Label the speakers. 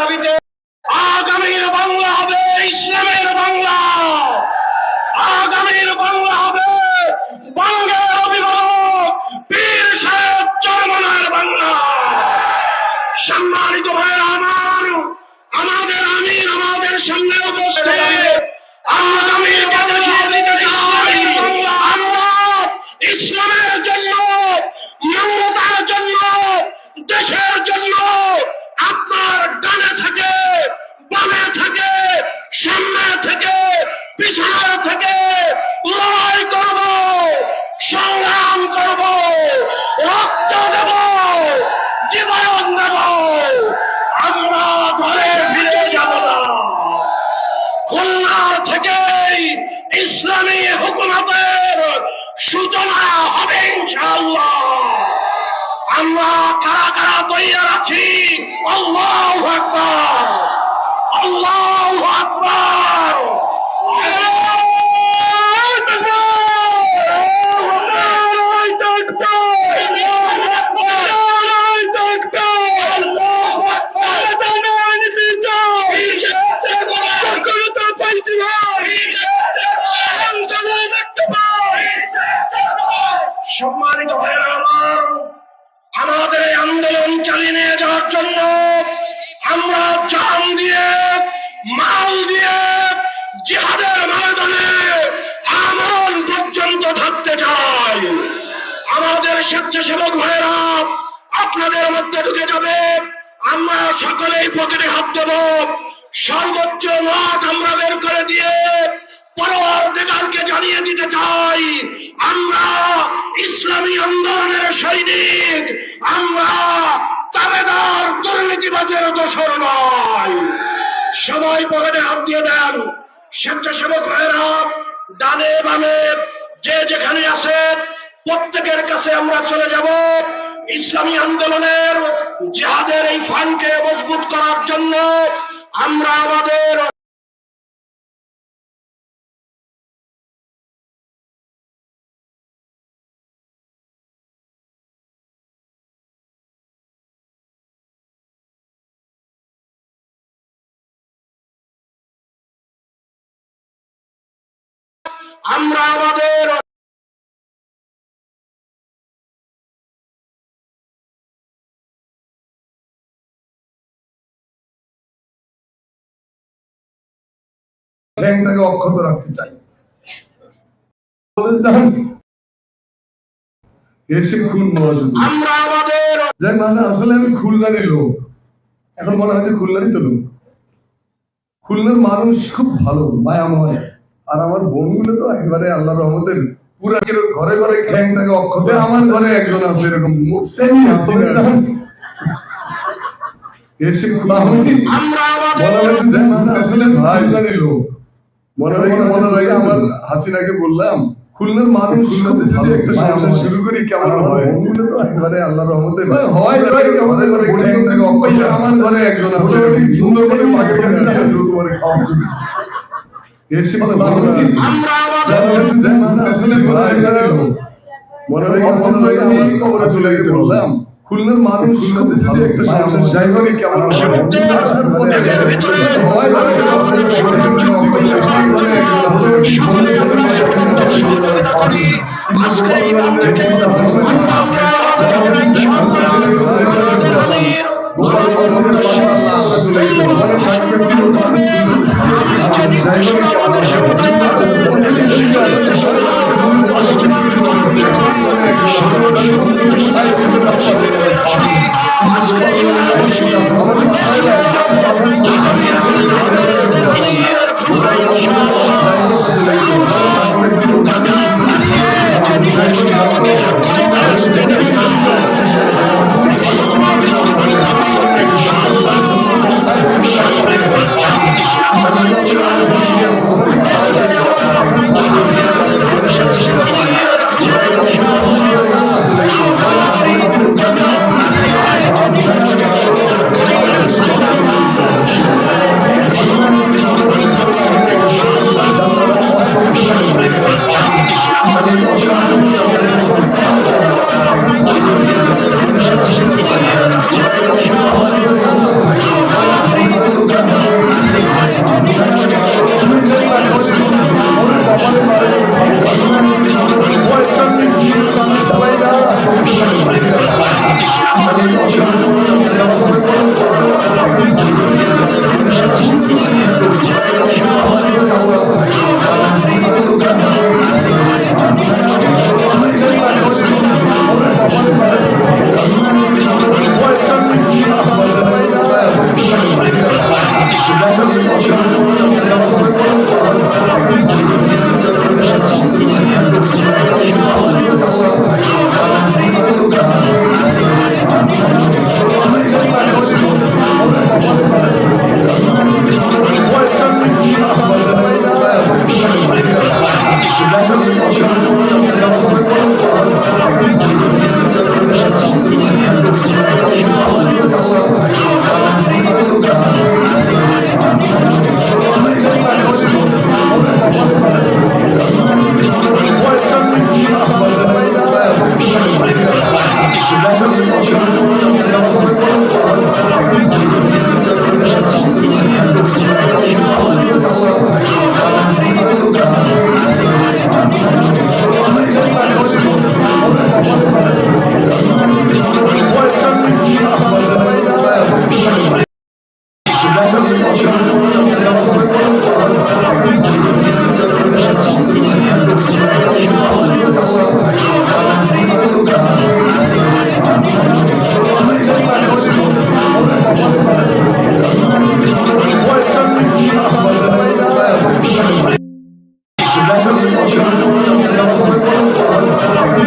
Speaker 1: দাবিতে আমরা কারা কারা তৈয়ার আছি? আল্লাহ আকবার। আল্লাহ আকবার। স্বেচ্ছাসেবক ভাইয়েরা, আপনাদের মধ্যে ঢুকে যাবে। আমরা সকলেই পকেটে হাত দেব। সর্বোচ্চ মত আমরা বের করে দিয়ে পরবর্তীকালকে জানিয়ে দিতে চাই। আমরা ইসলামী আন্দোলনের সৈনিক। আমরা তাবেদার দুর্নীতিবাজের দোষর নয় সবাই পকেটে হাত দিয়ে দেন। স্বেচ্ছাসেবক ভাইয়েরা, ডানে বামে যে যেখানে আছে প্রত্যেকের কাছে আমরা চলে যাব ইসলামী আন্দোলনের জিহাদের এই ফানকে মজবুত করার জন্য। আমরা আমাদের আমরা আমাদের
Speaker 2: ঠ্যাংটাকে অক্ষত রাখতে চাই। বলতে এসে খুন
Speaker 1: আমরা আমাদের
Speaker 2: মানে আসলে আমি খুলনারই লোক। এখন মনে হয় যে খুলনারই তো লোক। খুলনার মানুষ খুব ভালো মায়াময়। আর আমার বোনগুলো তো একেবারে আল্লাহ রহমতের পুরা ঘরে ঘরে ঠ্যাংটাকে অক্ষত আমার ঘরে একজন আছে এরকম। এসে মনে আসলে খুলনারই লোক। মনে হয় মনে হয় আমার হাসিনাকে বললাম খুলনার মানুষ যদি একটা সংসার শুরু করি কেমন হয় ওগুলো আল্লাহ রহমতে হয় করে ঘরে আমার ঘরে একজন আছে। সুন্দর করে মানে
Speaker 1: আমাদের
Speaker 2: ভাই মনে হয় হয় আমি কবরে চলে যেতে বললাম খুলনার মানুষ যদি একটা সংসার করি কেমন হয় হয় ভাই
Speaker 1: সহযোগিতা করি। আজকের এই থেকে